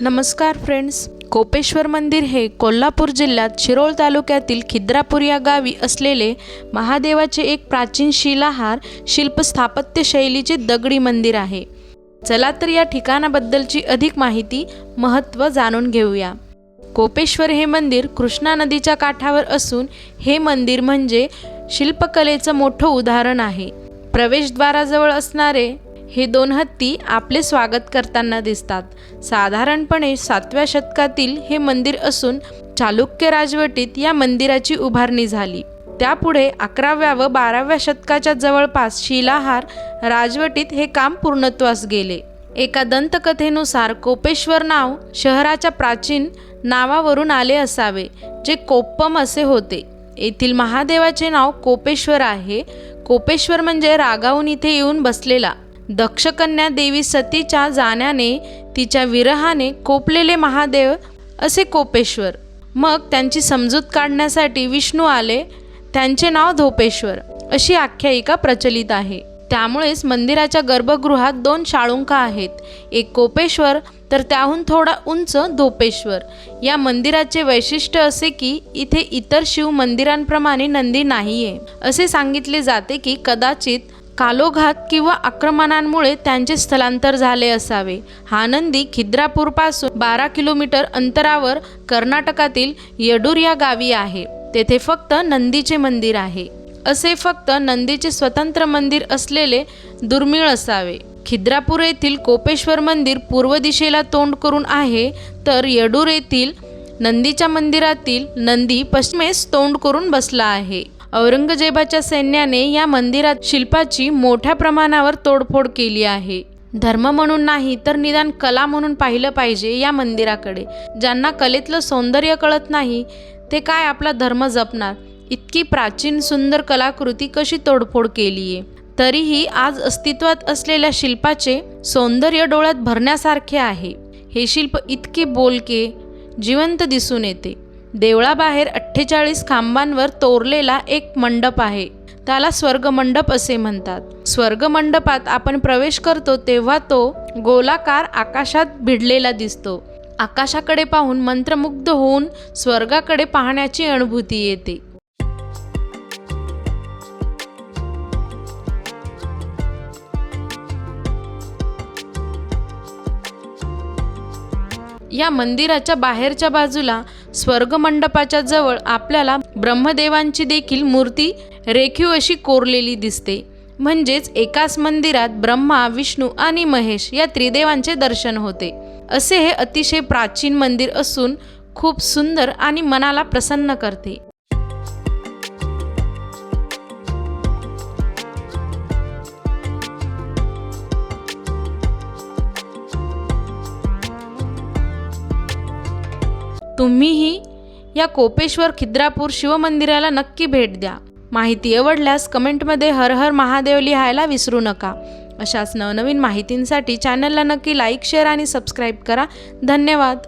नमस्कार फ्रेंड्स. कोपेश्वर मंदिर हे कोल्हापूर जिल्ह्यात शिरोळ तालुक्यातील खिद्रापूर या गावी असलेले महादेवाचे एक प्राचीन शिलाहार शिल्प स्थापत्य शैलीचे दगडी मंदिर आहे. चला तर या ठिकाणाबद्दलची अधिक माहिती महत्त्व जाणून घेऊया. कोपेश्वर हे मंदिर कृष्णा नदीच्या काठावर असून हे मंदिर म्हणजे शिल्पकलेचं मोठं उदाहरण आहे. प्रवेशद्वाराजवळ असणारे हे दोन हत्ती आपले स्वागत करताना दिसतात. साधारणपणे सातव्या शतकातील हे मंदिर असून चालुक्य राजवटीत या मंदिराची उभारणी झाली. त्यापुढे अकराव्या व बाराव्या शतकाच्या जवळपास शिलाहार राजवटीत हे काम पूर्णत्वास गेले. एका दंतकथेनुसार कोपेश्वर नाव शहराच्या प्राचीन नावावरून आले असावे जे कोप्पम असे होते. येथील महादेवाचे नाव कोपेश्वर आहे. कोपेश्वर म्हणजे रागावून इथे येऊन बसलेला. दक्षकन्या देवी सतीच्या जाण्याने तिच्या विरहाने कोपलेले महादेव असे कोपेश्वर. मग त्यांची समजूत काढण्यासाठी विष्णू आले. त्यांचे नाव धोपेश्वर अशी आख्यायिका प्रचलित आहे. त्यामुळेच मंदिराच्या गर्भगृहात दोन शाळुंका आहेत. एक कोपेश्वर तर त्याहून थोडा उंच धोपेश्वर. या मंदिराचे वैशिष्ट्य असे की इथे इतर शिव मंदिरांप्रमाणे नंदी नाहीये. असे सांगितले जाते की कदाचित कालोघात किंवा आक्रमणांमुळे त्यांचे स्थलांतर झाले असावे. हा नंदी खिद्रापूरपासून बारा किलोमीटर अंतरावर कर्नाटकातील येडूर या गावी आहे. तेथे फक्त नंदीचे मंदिर आहे. असे फक्त नंदीचे स्वतंत्र मंदिर असलेले दुर्मिळ असावे. खिद्रापूर येथील कोपेश्वर मंदिर पूर्व दिशेला तोंड करून आहे तर येडूर येथील नंदीच्या मंदिरातील नंदी पश्चिमेस तोंड करून बसला आहे. औरंगजेबाच्या सैन्याने या मंदिरात शिल्पाची मोठ्या प्रमाणावर तोडफोड केली आहे. धर्म म्हणून नाही तर निदान कला म्हणून पाहिलं पाहिजे या मंदिराकडे. ज्यांना कलेतलं सौंदर्य कळत नाही ते काय आपला धर्म जपणार? इतकी प्राचीन सुंदर कलाकृती कशी तोडफोड केली आहे तरीही आज अस्तित्वात असलेल्या शिल्पाचे सौंदर्य डोळ्यात भरण्यासारखे आहे. हे शिल्प इतके बोलके जिवंत दिसून येते. देवळाबाहेर अठ्ठेचाळीस खांबांवर तोरलेला एक मंडप आहे. त्याला स्वर्गमंडप असे म्हणतात. स्वर्गमंडपात आपण प्रवेश करतो तेव्हा तो गोलाकार आकाशात भिडलेला दिसतो. आकाशाकडे पाहून मंत्रमुग्ध होऊन स्वर्गाकडे पाहण्याची अनुभूती येते. या मंदिराच्या बाहेरच्या बाजूला स्वर्गमंडपाच्या जवळ आपल्याला ब्रह्मदेवांची देखील मूर्ती रेखीव अशी कोरलेली दिसते. म्हणजेच एकाच मंदिरात ब्रह्मा विष्णू आणि महेश या त्रिदेवांचे दर्शन होते. असे हे अतिशय प्राचीन मंदिर असून खूप सुंदर आणि मनाला प्रसन्न करते. तुम्हीही या कोपेश्वर खिद्रापूर शिवमंदिराला नक्की भेट द्या. माहिती आवडल्यास कमेंटमध्ये हर हर महादेव लिहायला विसरू नका. अशाच नवनवीन माहितींसाठी चॅनलला नक्की लाईक शेअर आणि सबस्क्राईब करा. धन्यवाद.